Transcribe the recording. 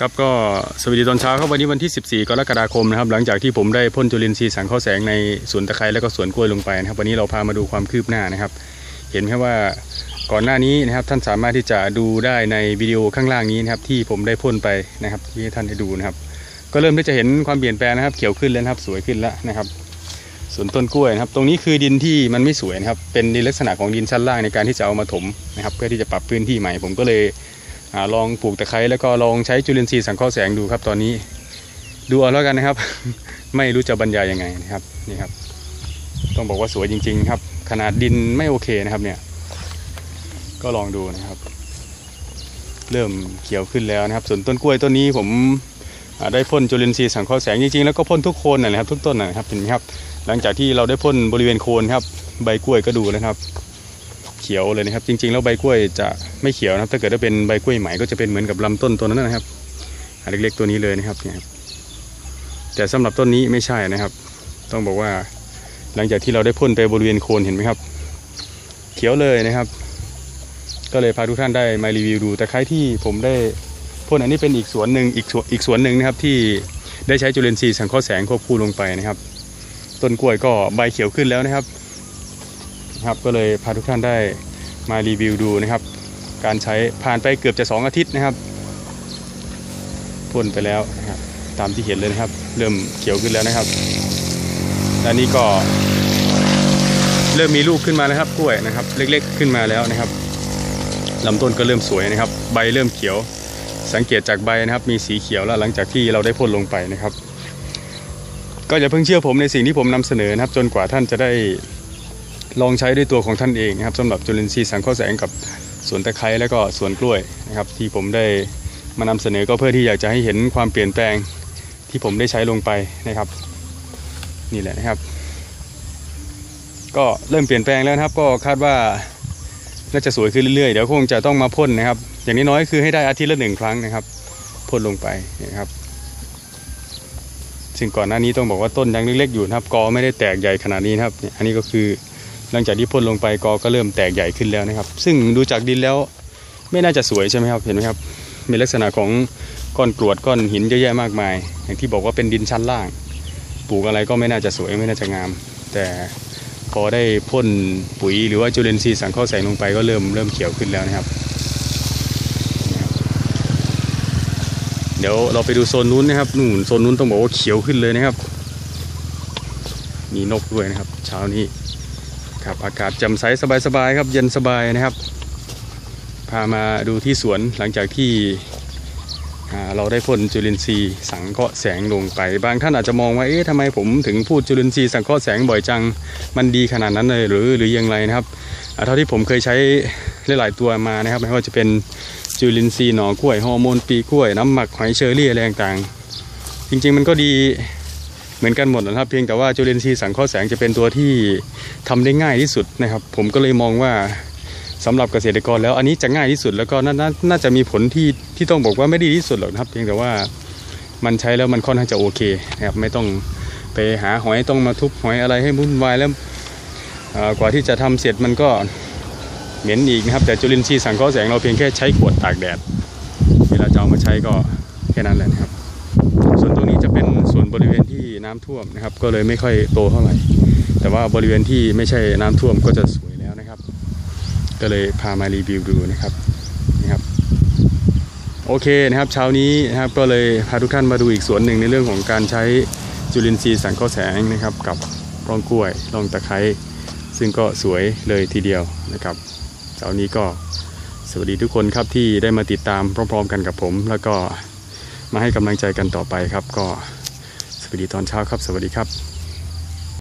ครับก็สวัสดีตอนเช้าครับวันนี้วันที่ 14 กรกฎาคมนะครับหลังจากที่ผมได้พ่นจุลินทรีย์สังเคราะห์แสงในสวนตะไคร้แล้วก็สวนกล้วยลงไปนะครับวันนี้เราพามาดูความคืบหน้านะครับ เห็นไหมว่าก่อนหน้านี้นะครับท่านสามารถที่จะดูได้ในวิดีโอข้างล่างนี้นะครับที่ผมได้พ่นไปนะครับที่ท่านได้ดูนะครับ ก็เริ่มที่จะเห็นความเปลี่ยนแปลงนะครับ เขียวขึ้นแล้วครับสวยขึ้นแล้วนะครับส่วนต้นกล้วยนะครับ ตรงนี้คือดินที่มันไม่สวยนะครับเป็นดินลักษณะของดินชั้นล่างในการที่จะเอามาถมนะครับ เพื่อที่จะปรับพื้นที่ใหม่ผมก็เลย ลองปลูกตะไคร้แล้วก็ลองใช้จุลินทรีย์สังเคราะห์แสงดูครับตอนนี้ ดูเอาแล้วกันนะครับ ไม่รู้จะบรรยายยังไงนะครับนี่ครับ ต้องบอกว่าสวยจริง ๆ ครับ ขนาดดินไม่โอเคนะครับเนี่ย ก็ลองดูนะครับ เริ่มเขียวขึ้นแล้วนะครับ ส่วนต้นกล้วยต้นนี้ผมได้พ่นจุลินทรีย์สังเคราะห์แสงจริงๆแล้วก็พ่นทุกโคนนะนะครับ ทุกต้นนะครับเห็นไหมครับ หลังจากที่เราได้พ่นบริเวณโคนครับ ใบกล้วยก็ดูนะครับ เขียวเลยนะครับ จริง ๆ แล้วใบกล้วยจะไม่เขียวนะครับ ถ้าเกิดว่าเป็นใบกล้วยใหม่ก็จะเป็นเหมือนกับลำต้นตัวนั้นนะครับอันเล็กๆตัวนี้เลยนะครับเนี่ยครับแต่สำหรับต้นนี้ไม่ใช่นะครับ ต้องบอกว่าหลังจากที่เราได้พ่นไปบริเวณโคนเห็นไหมครับ เขียวเลยนะครับ ก็เลยพาทุกท่านได้มารีวิวดู แต่ใครที่ผมได้พ่นอันนี้เป็นอีกสวนหนึ่งอีกสวนอีกสวนหนึ่งนะครับที่ได้ใช้จุลินทรีย์สังเคราะห์แสงควบคู่ลงไปนะครับ ต้นกล้วยก็ใบเขียวขึ้นแล้วนะครับ นะครับ ก็เลยพาทุกท่านได้มารีวิวดูนะครับ การใช้ผ่านไปเกือบจะ 2 อาทิตย์นะครับพ่นไปแล้วนะครับตามที่เห็นเลยนะครับ เริ่มเขียวขึ้นแล้วนะครับและนี่ก็เริ่มมีลูกขึ้นมาแล้วครับกล้วยนะครับ เล็กๆขึ้นมาแล้วนะครับลำต้นก็เริ่มสวยนะครับ ใบเริ่มเขียว สังเกตจากใบนะครับ มีสีเขียวแล้วหลังจากที่เราได้พ่นลงไปนะครับ ก็อย่าเพิ่งเชื่อผมในสิ่งที่ผมนำเสนอนะครับ จนกว่าท่านจะได้ ลองใช้ด้วยตัวของท่านเองนะครับสำหรับจุลินทรีย์สังเคราะห์แสงกับสวนตะไคร้และก็สวนกล้วยนะครับที่ผมได้มานำเสนอก็เพื่อที่อยากจะให้เห็นความเปลี่ยนแปลงที่ผมได้ใช้ลงไปนะครับ นี่แหละนะครับ ก็เริ่มเปลี่ยนแปลงแล้วนะครับ ก็คาดว่าน่าจะสวยขึ้นเรื่อยๆเดี๋ยวคงจะต้องมาพ่นนะครับ อย่างน้อยๆคือให้ได้อาทิตย์ละหนึ่งครั้งนะครับพ่นลงไปนะครับซึ่งก่อนหน้านี้ต้องบอกว่าต้นยังเล็กๆอยู่นะครับกอไม่ได้แตกใหญ่ขนาดนี้นะครับ อันนี้ก็คือ หลังจากที่พ่นลงไปกอก็เริ่มแตกใหญ่ขึ้นแล้วนะครับ ซึ่งดูจากดินแล้วไม่น่าจะสวยใช่ไหมครับเห็นไหมครับมีลักษณะของก้อนกรวดก้อนหินเยอะแยะมากมาย อย่างที่บอกว่าเป็นดินชั้นล่างปลูกอะไรก็ไม่น่าจะสวยไม่น่าจะงาม แต่พอได้พ่นปุ๋ยหรือว่าจุลินทรีย์สังเคราะห์แสงลงไปก็เริ่มเริ่มเขียวขึ้นแล้วนะครับ เดี๋ยวเราไปดูโซนนู้นนะครับนู่นโซนนู้นต้องบอกว่าเขียวขึ้นเลยนะครับ มีนกด้วยนะครับ เช้านี้ ครับ อากาศแจ่มใสสบายๆครับ เย็นสบายนะครับ พามาดูที่สวนหลังจากที่เราได้พ่นจุลินทรีย์สังเคราะห์แสงลงไป บางท่านอาจจะมองว่าเอ๊ะทำไมผมถึงพูดจุลินทรีย์สังเคราะห์แสงบ่อยจังมันดีขนาดนั้นเลยหรือหรือยังไงนะครับเท่าที่ผมเคยใช้หลาย ๆ ตัวมานะครับไม่ว่าจะเป็นจุลินทรีย์หน่อกล้วยฮอร์โมนปีกล้วยน้ำหมักหอยเชอรี่อะไรต่างๆจริง ๆ มันก็ดี เหมือนกันหมดนะครับ เพียงแต่ว่าจุลินทรีย์สังเคราะห์แสงจะเป็นตัวที่ทำได้ง่ายที่สุดนะครับ ผมก็เลยมองว่าสำหรับเกษตรกรแล้วอันนี้จะง่ายที่สุดแล้วก็นานาน่าจะมีผลที่ที่ต้องบอกว่าไม่ดีที่สุดหรอกนะครับเพียงแต่ว่ามันใช้แล้วมันค่อนข้างจะโอเคนะครับไม่ต้องไปหาหอยต้องมาทุบหอยอะไรให้วุ่นวายแล้วกว่าที่จะทำเสร็จมันก็เหม็นอีกนะครับ แต่จุลินทรีย์สังเคราะห์แสงเราเพียงแค่ใช้ขวดตากแดดเวลาจะเอามาใช้ก็แค่นั้นแหละนะครับ ส่วนตรงนี้จะเป็นส่วนบริเวณที่ น้ำท่วมนะครับ ก็เลยไม่ค่อยโตเท่าไหร่ แต่ว่าบริเวณที่ไม่ใช่น้ำท่วมก็จะสวยแล้วนะครับ ก็เลยพามารีวิวดูนะครับนะครับ โอเคนะครับเช้านี้นะครับก็เลยพาทุกท่านมาดูอีกสวนหนึ่งในเรื่องของการใช้จุลินทรีย์สังเคราะห์แสงนะครับ กับร่องกล้วยร่องตะไคร้ซึ่งก็สวยเลยทีเดียวนะครับเช้านี้ก็สวัสดีทุกคนครับที่ได้มาติดตามพร้อม ๆ กันกับผม แล้วก็มาให้กำลังใจกันต่อไปครับก็ วัสดีตอนเช้าครับ สวัสดีครับ